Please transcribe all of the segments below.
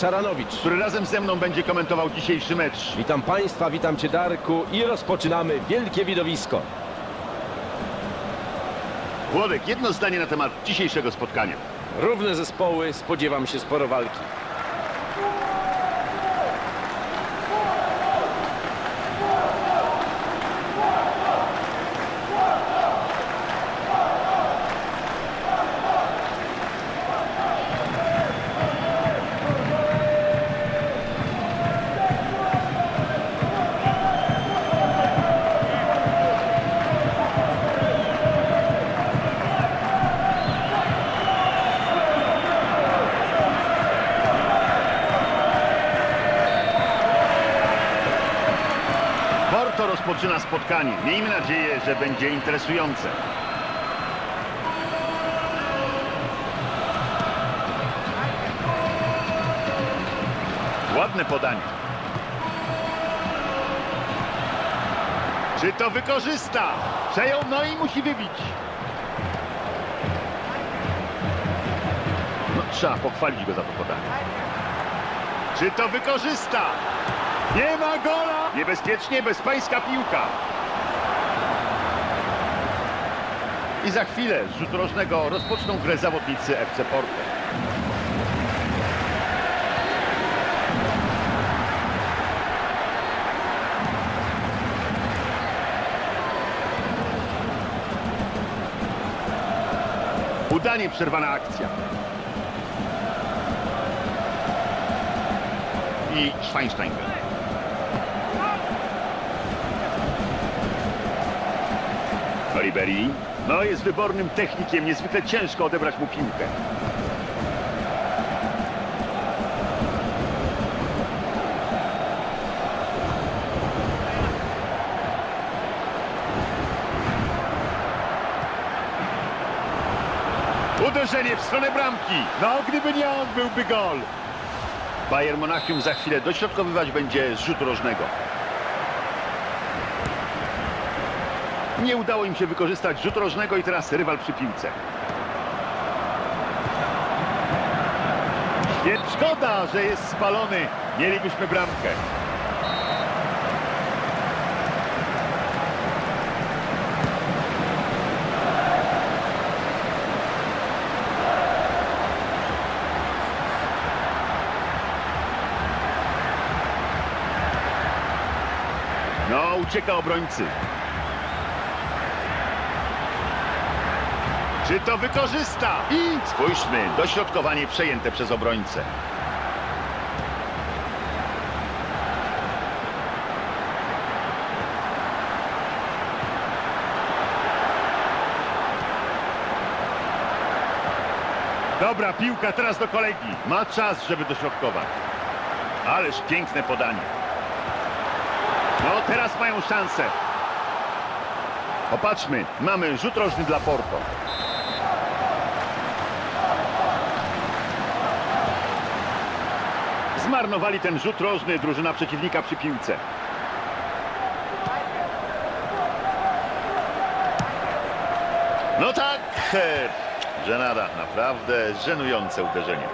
Szaranowicz. który razem ze mną będzie komentował dzisiejszy mecz. Witam Państwa, witam Cię Darku i rozpoczynamy wielkie widowisko. Włodek, jedno zdanie na temat dzisiejszego spotkania. Równe zespoły, spodziewam się sporo walki. Rozpoczyna spotkanie. Miejmy nadzieję, że będzie interesujące. Ładne podanie. Czy to wykorzysta? Przejął, no i musi wybić. No, trzeba pochwalić go za to podanie. Czy to wykorzysta? Nie ma gola! Niebezpiecznie bezpańska piłka. I za chwilę z rzutu rożnego rozpoczną grę zawodnicy FC Porto. Udanie przerwana akcja. I Schweinsteiger. Ribery. No, jest wybornym technikiem, niezwykle ciężko odebrać mu piłkę. Uderzenie w stronę bramki. No, gdyby nie on, byłby gol. Bayern Monachium za chwilę dośrodkowywać będzie z rzutu rożnego. Nie udało im się wykorzystać rzutu rożnego i teraz rywal przy piłce. Szkoda, że jest spalony. Mielibyśmy bramkę. No, ucieka obrońcy. Czy to wykorzysta? I spójrzmy, dośrodkowanie przejęte przez obrońcę. Dobra, piłka teraz do kolegi. Ma czas, żeby dośrodkować. Ależ piękne podanie. No, teraz mają szansę. Popatrzmy, mamy rzut rożny dla Porto. Zmarnowali ten rzut rożny drużyna przeciwnika przy piłce. No tak, e, żenada, naprawdę żenujące uderzenie.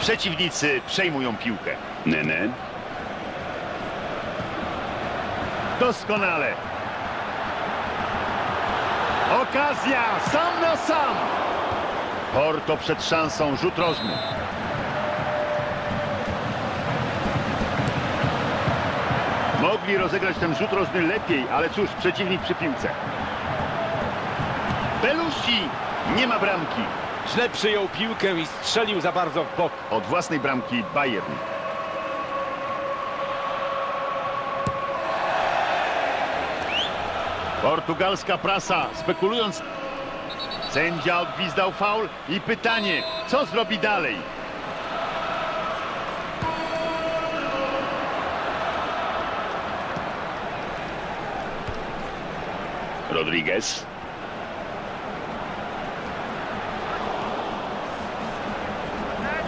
Przeciwnicy przejmują piłkę. Nene. Doskonale. Okazja, sam na sam. Porto przed szansą, rzut rożny. Mogli rozegrać ten rzut rożny lepiej, ale cóż, przeciwnik przy piłce. Belusi, nie ma bramki. Źle przyjął piłkę i strzelił za bardzo w bok. Od własnej bramki Bayern. Portugalska prasa, spekulując... Sędzia odgwizdał faul i pytanie, co zrobi dalej? Rodriguez.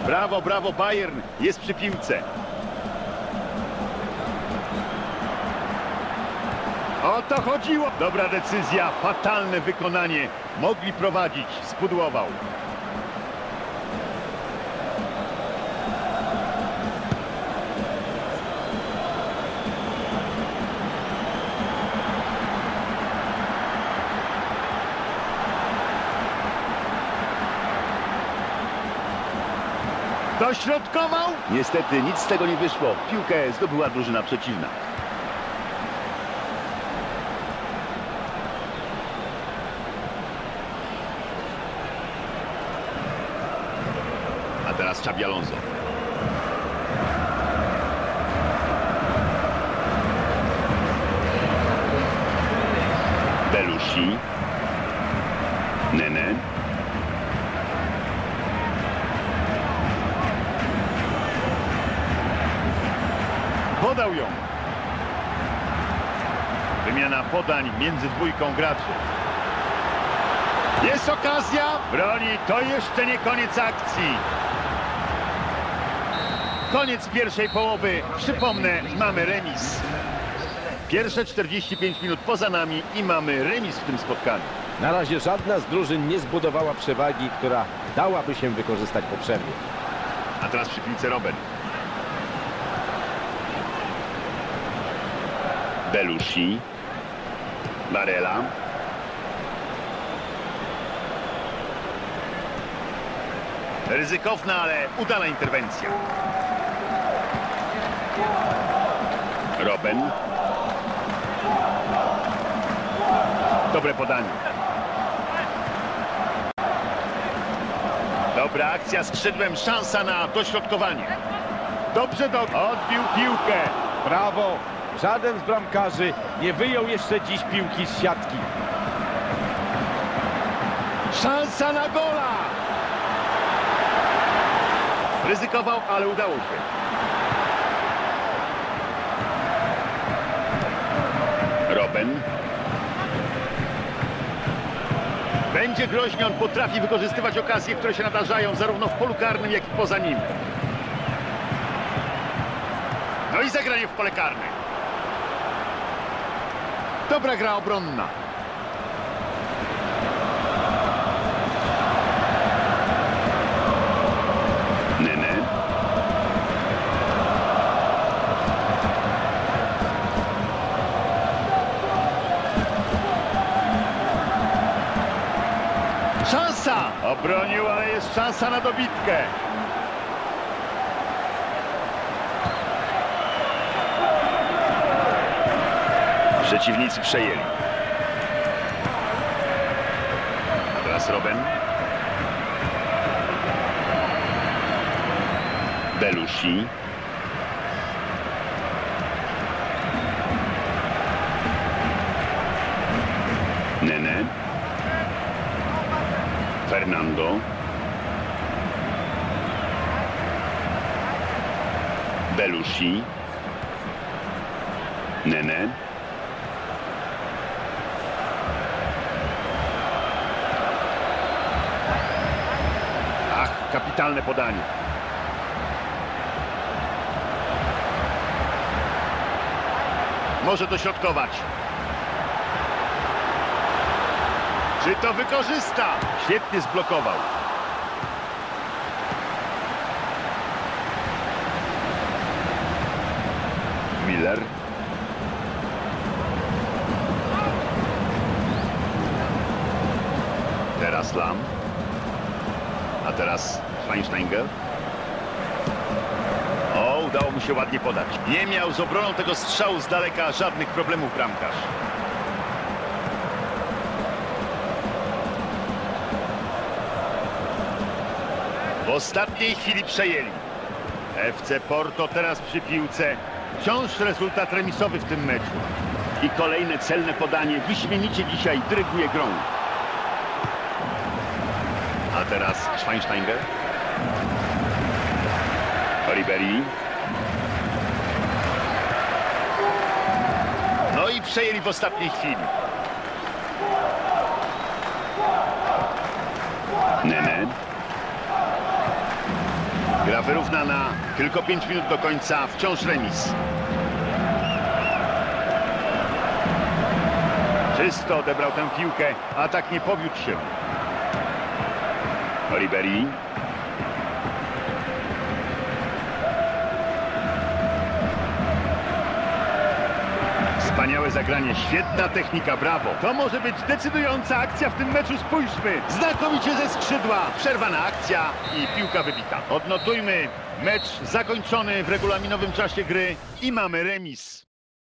Brawo, brawo, Bayern jest przy piłce. O to chodziło! Dobra decyzja, fatalne wykonanie. Mogli prowadzić, spudłował. Dośrodkował? Niestety nic z tego nie wyszło. Piłkę zdobyła drużyna przeciwna. A teraz Xabi Alonso. Belushi. Nene. Podał ją. Wymiana podań między dwójką graczy. Jest okazja. Broni, to jeszcze nie koniec akcji. Koniec pierwszej połowy. Przypomnę, mamy remis. Pierwsze 45 minut poza nami i mamy remis w tym spotkaniu. Na razie żadna z drużyn nie zbudowała przewagi, która dałaby się wykorzystać po przerwie. A teraz przy piłce Robert. Belushi. Barella. Ryzykowna, ale udana interwencja. Robben. Dobre podanie. Dobra akcja skrzydłem, szansa na dośrodkowanie. Dobrze do... Odbił piłkę. Brawo! Żaden z bramkarzy nie wyjął jeszcze dziś piłki z siatki. Szansa na gola! Ryzykował, ale udało się. Będzie groźnie, on potrafi wykorzystywać okazje, które się nadarzają zarówno w polu karnym, jak i poza nim. No i zagranie w pole karne. Dobra gra obronna. Szansa na dobitkę. Przeciwnicy przejęli. Teraz Robben. Belushi. Nene. Fernando. Belushi. Nene. Ach, kapitalne podanie. Może dośrodkować. Czy to wykorzysta? Świetnie zblokował. Miller. Teraz Lam. A teraz Schweinsteiger. O, udało mu się ładnie podać. Nie miał z obroną tego strzału z daleka żadnych problemów bramkarz. W ostatniej chwili przejęli. FC Porto teraz przy piłce. Wciąż rezultat remisowy w tym meczu. I kolejne celne podanie. Wyśmienicie dzisiaj dyryguje grą. A teraz Schweinsteiger. Ribery. No i przejęli w ostatniej chwili. Nene. Gra wyrównana. Tylko 5 minut do końca. Wciąż remis. Czysto odebrał tę piłkę, a tak nie powiódł się. Oliberi. Wspaniałe zagranie, świetna technika, brawo. To może być decydująca akcja w tym meczu, spójrzmy. Znakomicie ze skrzydła, przerwana akcja i piłka wybita. Odnotujmy, mecz zakończony w regulaminowym czasie gry i mamy remis.